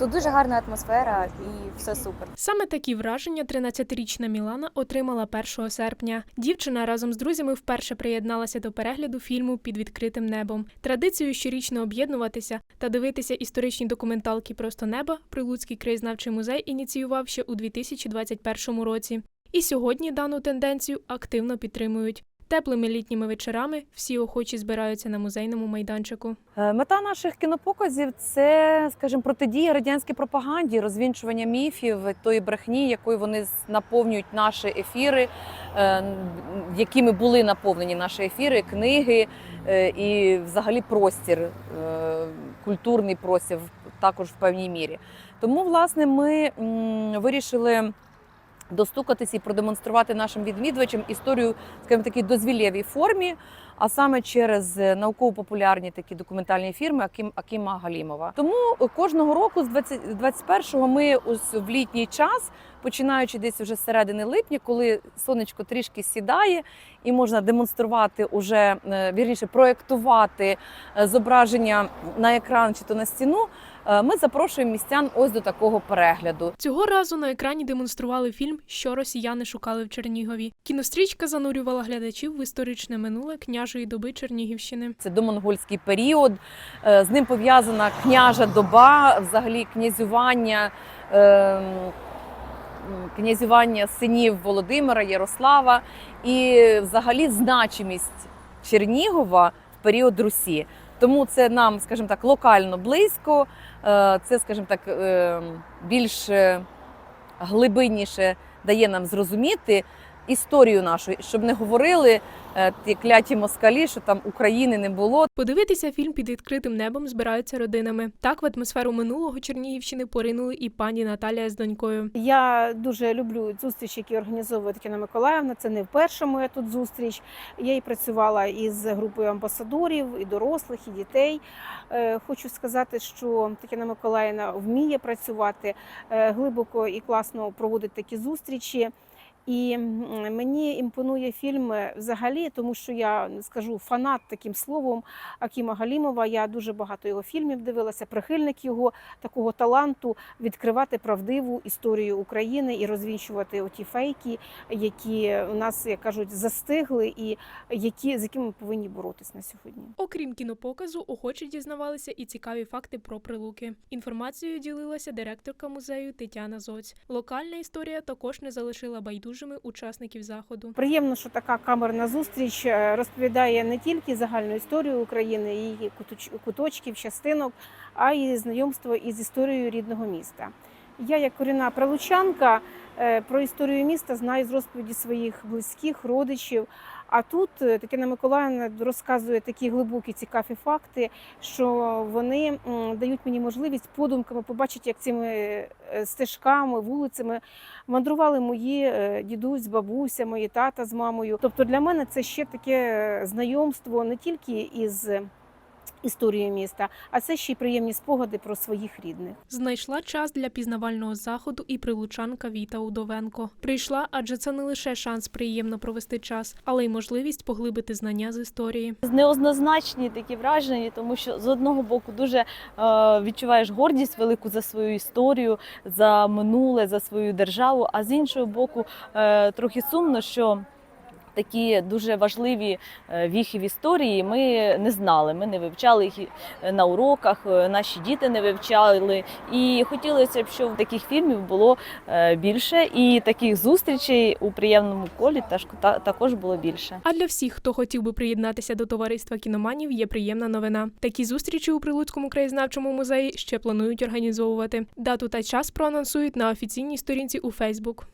Тут дуже гарна атмосфера і все супер. Саме такі враження 13-річна Мілана отримала 1 серпня. Дівчина разом з друзями вперше приєдналася до перегляду фільму під відкритим небом. Традицію щорічно об'єднуватися та дивитися історичні документалки Просто неба Прилуцький краєзнавчий музей ініціював ще у 2021 році. І сьогодні дану тенденцію активно підтримують. Теплими літніми вечорами всі охочі збираються на музейному майданчику. Е, Мета наших кінопоказів це, скажімо, протидія радянській пропаганді, розвінчування міфів тої брехні, якою вони наповнюють наші ефіри, е, якими були наповнені наші ефіри, книги е, і взагалі простір, культурний простір також в певній мірі. Тому, власне, ми вирішили. Достукатися і продемонструвати нашим відвідувачам історію, скажімо, такій дозвілєвій формі, а саме через е, науково-популярні такі документальні фірми Аким, Акіма Галімова. Тому е, кожного року з 20, 21-го ми ось в літній час, починаючи десь вже з середини липня, коли сонечко трішки сідає, і можна демонструвати уже е, вірніше проєктувати е, зображення на екран чи то на стіну. Е, Ми запрошуємо містян ось до такого перегляду. Цього разу на екрані демонстрували фільм Що росіяни шукали в Чернігові. Кінострічка занурювала глядачів в історичне минуле княжої доби Чернігівщини. Це домонгольський період. Е, З ним пов'язана княжа доба, взагалі князювання, ем, князювання синів Володимира, Ярослава і взагалі значимість Чернігова в період Русі. Тому це нам, скажімо так, локально близько. Е, Це, скажімо так, ем, більш е, глибинніше дає нам зрозуміти історію нашу, щоб не говорили е, ті кляті москалі, що там України не було. Подивитися фільм під відкритим небом збираються родинами. Так в атмосферу минулого Чернігівщини поринули і пані Наталія з донькою. Я дуже люблю зустрічі, які організовує Тетяна Миколаївна. Це не вперше моя тут зустріч. Я і працювала із групою амбасадорів, і дорослих, і дітей. Е, Хочу сказати, що Тетяна Миколаївна вміє працювати е, глибоко і класно проводить такі зустрічі. І мені імпонує фільм е, взагалі, тому що я скажу фанат таким словом Акіма Галімова. Я дуже багато його фільмів дивилася, прихильник його такого таланту відкривати правдиву історію України і розвінчувати оті фейки, які у нас, як кажуть, застигли, і які з якими ми повинні боротись на сьогодні. Окрім кінопоказу, охочі дізнавалися і цікаві факти про прилуки. Інформацією ділилася директорка музею Тетяна Зоць. Локальна історія також не залишила байдужими учасників заходу. Приємно, що така камерна зустріч е, розповідає не тільки загальну історію України, її куточ- куточків, частинок, а й знайомство із історією рідного міста. Я, як корінна прилучанка, е, про історію міста знаю з розповіді своїх близьких, родичів. А тут е, Тетяна Миколаївна розказує такі глибокі, цікаві факти, що вони дають мені можливість подумками побачити, як цими е, стежками, вулицями мандрували мої дідусь, бабуся, мої тата з мамою. Тобто для мене це ще таке знайомство не тільки із історією міста, а це ще й приємні спогади про своїх рідних. Знайшла час для пізнавального заходу і прилучанка Віта Удовенко. Прийшла, адже це не лише шанс приємно провести час, але й можливість поглибити знання з історії. неоднозначні такі враження, тому що з одного боку дуже е, відчуваєш гордість велику за свою історію, за минуле, за свою державу. А з іншого боку, е, трохи сумно, що такі дуже важливі е, віхи в історії ми не знали. Ми не вивчали їх е, на уроках, е, наші діти не вивчали. І хотілося б, щоб таких фільмів було більше, і таких зустрічей у приємному колі також було більше. А для всіх, хто хотів би приєднатися до товариства кіноманів, є приємна новина. Такі зустрічі у Прилуцькому краєзнавчому музеї ще планують організовувати. Дату та час проанонсують на офіційній сторінці у Фейсбук.